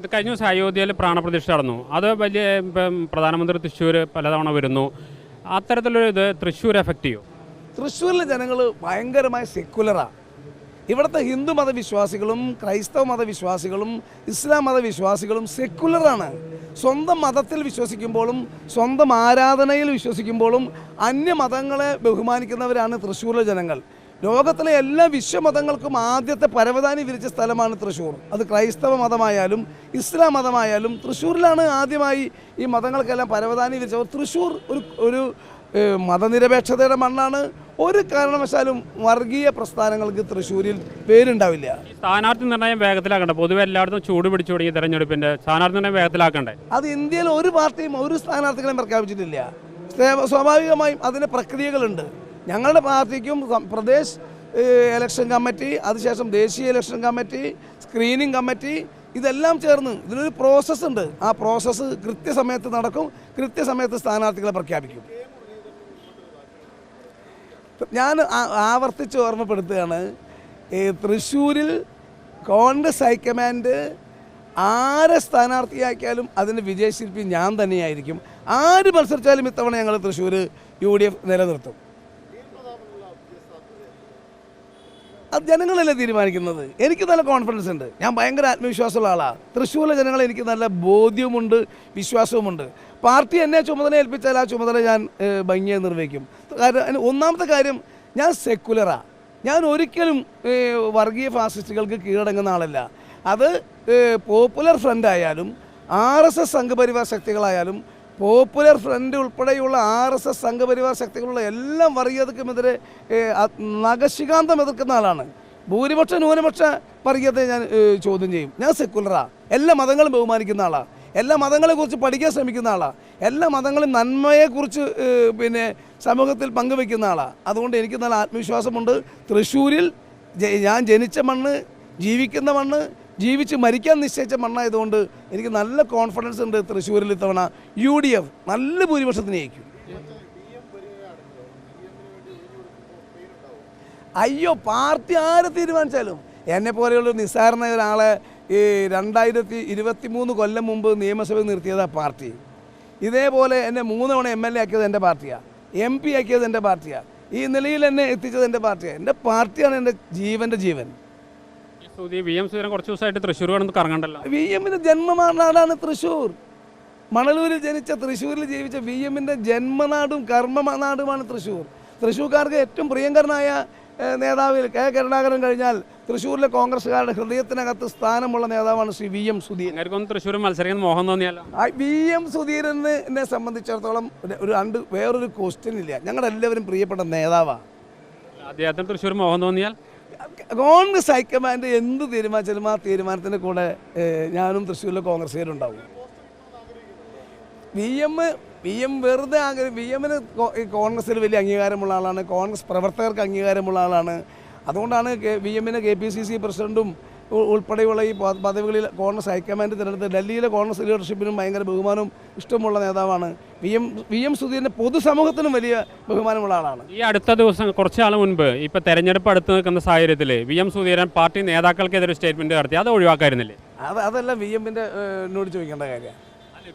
ഇത് കഴിഞ്ഞ ദിവസം അയോധ്യയിൽ പ്രാണപ്രതിഷ്ഠ നടന്നു. അത് വലിയ പ്രധാനമന്ത്രി തൃശ്ശൂർ പലതവണ വരുന്നു. അത്തരത്തിലൊരു ഇത് തൃശ്ശൂർ എഫക്റ്റ് ചെയ്യും? തൃശ്ശൂരിലെ ജനങ്ങൾ ഭയങ്കരമായ സെക്കുലറാണ് ഇവിടുത്തെ ഹിന്ദു മതവിശ്വാസികളും ക്രൈസ്തവ മതവിശ്വാസികളും ഇസ്ലാം മതവിശ്വാസികളും സെക്കുലറാണ് സ്വന്തം മതത്തിൽ വിശ്വസിക്കുമ്പോഴും സ്വന്തം ആരാധനയിൽ വിശ്വസിക്കുമ്പോഴും അന്യ മതങ്ങളെ ബഹുമാനിക്കുന്നവരാണ് തൃശ്ശൂരിലെ ജനങ്ങൾ. ലോകത്തിലെ എല്ലാ വിശ്വമതങ്ങൾക്കും ആദ്യത്തെ പരവതാനി വിരിച്ച സ്ഥലമാണ് തൃശ്ശൂർ. അത് ക്രൈസ്തവ മതമായാലും ഇസ്ലാം മതമായാലും തൃശ്ശൂരിലാണ് ആദ്യമായി ഈ മതങ്ങൾക്കെല്ലാം പരവതാനി വിരിച്ചത് തൃശ്ശൂർ ഒരു ഒരു മതനിരപേക്ഷതയുടെ മണ്ണാണ്. ഒരു കാരണവശാലും വർഗീയ പ്രസ്ഥാനങ്ങൾക്ക് തൃശ്ശൂരിൽ പേരുണ്ടാവില്ല. സ്ഥാനാർത്ഥി നിർണയം വേഗത്തിലാക്കണ്ട? പൊതുവെ എല്ലായിടത്തും ചൂട് പിടിച്ചു തുടങ്ങി തെരഞ്ഞെടുപ്പിന്റെ സ്ഥാനാർത്ഥി നിർണയം വേഗത്തിലാക്കണ്ടേ? അത് ഇന്ത്യയിൽ ഒരു പാർട്ടിയും ഒരു സ്ഥാനാർത്ഥികളെയും പ്രഖ്യാപിച്ചിട്ടില്ല. സ്വാഭാവികമായും അതിന് പ്രക്രിയകളുണ്ട്. ഞങ്ങളുടെ പാർട്ടിക്കും പ്രദേശ് ഇലക്ഷൻ കമ്മിറ്റി അതിനുശേഷം ദേശീയ ഇലക്ഷൻ കമ്മിറ്റി സ്ക്രീനിങ് കമ്മിറ്റി ഇതെല്ലാം ചേർന്ന് ഇതിനൊരു പ്രോസസ്സ് ഉണ്ട്. ആ പ്രോസസ്സ് കൃത്യസമയത്ത് നടക്കും കൃത്യസമയത്ത് സ്ഥാനാർത്ഥികളെ പ്രഖ്യാപിക്കും. ഞാൻ ആവർത്തിച്ച് ഓർമ്മപ്പെടുത്തുകയാണ് തൃശ്ശൂരിൽ കോൺഗ്രസ് ഹൈക്കമാൻഡ് ആരെ സ്ഥാനാർത്ഥിയാക്കിയാലും അതിന് വിജയശില്പി ഞാൻ തന്നെയായിരിക്കും. ആര് മത്സരിച്ചാലും ഇത്തവണ ഞങ്ങൾ തൃശ്ശൂർ യു ഡി എഫ് നിലനിർത്തും. അത് ജനങ്ങളല്ലേ തീരുമാനിക്കുന്നത്? എനിക്ക് നല്ല കോൺഫിഡൻസ് ഉണ്ട്. ഞാൻ ഭയങ്കര ആത്മവിശ്വാസമുള്ള ആളാണ് തൃശ്ശൂരിലെ ജനങ്ങളെ എനിക്ക് നല്ല ബോധ്യവുമുണ്ട് വിശ്വാസവുമുണ്ട്. പാർട്ടി എന്നെ ചുമതല ഏൽപ്പിച്ചാൽ ആ ചുമതല ഞാൻ ഭംഗിയായി നിർവഹിക്കും. കാരണം ഒന്നാമത്തെ കാര്യം ഞാൻ സെക്കുലറാണ് ഞാൻ ഒരിക്കലും വർഗീയ ഫാസിസ്റ്റുകൾക്ക് കീഴടങ്ങുന്ന ആളല്ല. അത് പോപ്പുലർ ഫ്രണ്ട് ആയാലും ആർ എസ് എസ് സംഘപരിവാർ ശക്തികളായാലും പോപ്പുലർ ഫ്രണ്ട് ഉൾപ്പെടെയുള്ള ആർ എസ് എസ് സംഘപരിവാർ ശക്തികളുള്ള എല്ലാം വർഗീയതക്കുമെതിരെ നഖശികാന്തം എതിർക്കുന്ന ആളാണ്. ഭൂരിപക്ഷ ന്യൂനപക്ഷ വർഗീയത്തെ ഞാൻ ചോദ്യം ചെയ്യും. ഞാൻ സെക്കുലറാണ് എല്ലാ മതങ്ങളും ബഹുമാനിക്കുന്ന ആളാണ് എല്ലാ മതങ്ങളെക്കുറിച്ച് പഠിക്കാൻ ശ്രമിക്കുന്ന ആളാണ് എല്ലാ മതങ്ങളും നന്മയെക്കുറിച്ച് കുറിച്ച് പിന്നെ സമൂഹത്തിൽ പങ്കുവെക്കുന്ന ആളാണ് അതുകൊണ്ട് എനിക്ക് നല്ല ആത്മവിശ്വാസമുണ്ട്. തൃശ്ശൂരിൽ ഞാൻ ജനിച്ച മണ്ണ് ജീവിക്കുന്ന മണ്ണ് ജീവിച്ച് മരിക്കാൻ നിശ്ചയിച്ച മണ്ണായതുകൊണ്ട് എനിക്ക് നല്ല കോൺഫിഡൻസ് ഉണ്ട് തൃശ്ശൂരിൽ ഇത്തവണ. യു ഡി എഫ് നല്ല ഭൂരിപക്ഷത്തിന് ജയിക്കും. അയ്യോ പാർട്ടി ആരെ തീരുമാനിച്ചാലും? എന്നെ പോലെയുള്ള നിസ്സാരനായ ഒരാളെ ഈ രണ്ടായിരത്തി ഇരുപത്തി മൂന്ന് കൊല്ലം മുമ്പ് നിയമസഭയിൽ നിർത്തിയതാണ് പാർട്ടി. ഇതേപോലെ എന്നെ മൂന്ന് തവണ എം എൽ എ ആക്കിയത് എന്റെ പാർട്ടിയാണ് എം പി ആക്കിയത് എന്റെ പാർട്ടിയാണ് ഈ നിലയിൽ എന്നെ എത്തിച്ചത് എന്റെ പാർട്ടിയാണ് എന്റെ പാർട്ടിയാണ് എന്റെ ജീവന്റെ ജീവൻ. വി എം സുധീരൻ കുറച്ച് ദിവസമായിട്ട് തൃശ്ശൂർ കിടന്ന് കറങ്ങണ്ടല്ലോ. വി എമ്മിന്റെ ജന്മനാടാണ് തൃശ്ശൂർ. മണലൂരിൽ ജനിച്ച തൃശ്ശൂരിൽ ജീവിച്ച വി എമ്മിന്റെ ജന്മനാടും കർമ്മനാടുമാണ് തൃശ്ശൂർ. തൃശ്ശൂർക്കാർക്ക് ഏറ്റവും പ്രിയങ്കരനായ നേതാവിൽ കെ കരുണാകരൻ കഴിഞ്ഞാൽ തൃശ്ശൂരിലെ കോൺഗ്രസ്സുകാരുടെ ഹൃദയത്തിനകത്ത് സ്ഥാനമുള്ള നേതാവാണ് ശ്രീ വി എം സുധീരൻ. തൃശ്ശൂർ മത്സരിക്കുന്ന മോഹം തോന്നിയല്ലോ വി എം സുധീരനെ സംബന്ധിച്ചിടത്തോളം ഒരു- ഒരു രണ്ട് വേറൊരു ക്വസ്റ്റ്യൻ ഇല്ല. ഞങ്ങളെല്ലാവരും പ്രിയപ്പെട്ട നേതാവാണ് അദ്ദേഹത്തിന് തൃശ്ശൂർ മോഹം തോന്നിയാൽ കോൺഗ്രസ് ഹൈക്കമാൻഡ് എന്ത് തീരുമാനിച്ചാലും ആ തീരുമാനത്തിന്റെ കൂടെ ഞാനും തൃശ്ശൂരിലെ കോൺഗ്രസ്സുകാരുണ്ടാവും. വി എം വി എം വെറുതെ ആഗ്രഹം വി എമ്മിന് കോൺഗ്രസ്സിൽ വലിയ അംഗീകാരമുള്ള ആളാണ് കോൺഗ്രസ് പ്രവർത്തകർക്ക് അംഗീകാരമുള്ള ആളാണ്. അതുകൊണ്ടാണ് വി എമ്മിനെ കെ പി സി സി പ്രസിഡന്റും ഉൾപ്പെടെയുള്ള ഈ പദവികളിൽ കോൺഗ്രസ് ഹൈക്കമാൻഡ് തിരഞ്ഞെടുത്ത് ഡൽഹിയിലെ കോൺഗ്രസ് ലീഡർഷിപ്പിനും ഭയങ്കര ബഹുമാനവും ഇഷ്ടമുള്ള നേതാവാണ് വി എം വി എം സുധീരന്റെ പൊതുസമൂഹത്തിനും വലിയ ബഹുമാനമുള്ള ആളാണ്. ഈ അടുത്ത ദിവസം കുറച്ച് നാൾ മുൻപ് ഇപ്പോൾ തെരഞ്ഞെടുപ്പ് അടുത്ത് നിൽക്കുന്ന സാഹചര്യത്തിൽ വി എം സുധീരൻ പാർട്ടി നേതാക്കൾക്കെതിരെ സ്റ്റേറ്റ്മെന്റ് നടത്തി. അത് ഒഴിവാക്കായിരുന്നില്ലേ? അത് അതെല്ലാം വി എമ്മിന്റെ എന്നോട് ചോദിക്കേണ്ട കാര്യമാണ്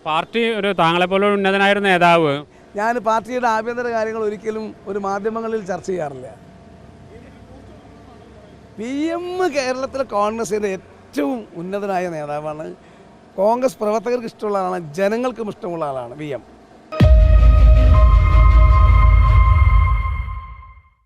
പാർട്ടി ഒരു താങ്കളെ പോലെ ഉന്നതനായ ഒരു നേതാവ് ഞാൻ പാർട്ടിയുടെ ആഭ്യന്തര കാര്യങ്ങൾ ഒരിക്കലും ഒരു മാധ്യമങ്ങളിൽ ചർച്ച ചെയ്യാറില്ല. പി എം കേരളത്തിലെ കോൺഗ്രസിന്റെ ഏറ്റവും ഉന്നതനായ നേതാവാണ്. കോൺഗ്രസ് പ്രവർത്തകർക്ക് ഇഷ്ടമുള്ള ആളാണ് ജനങ്ങൾക്കും ഇഷ്ടമുള്ള ആളാണ് വി എം.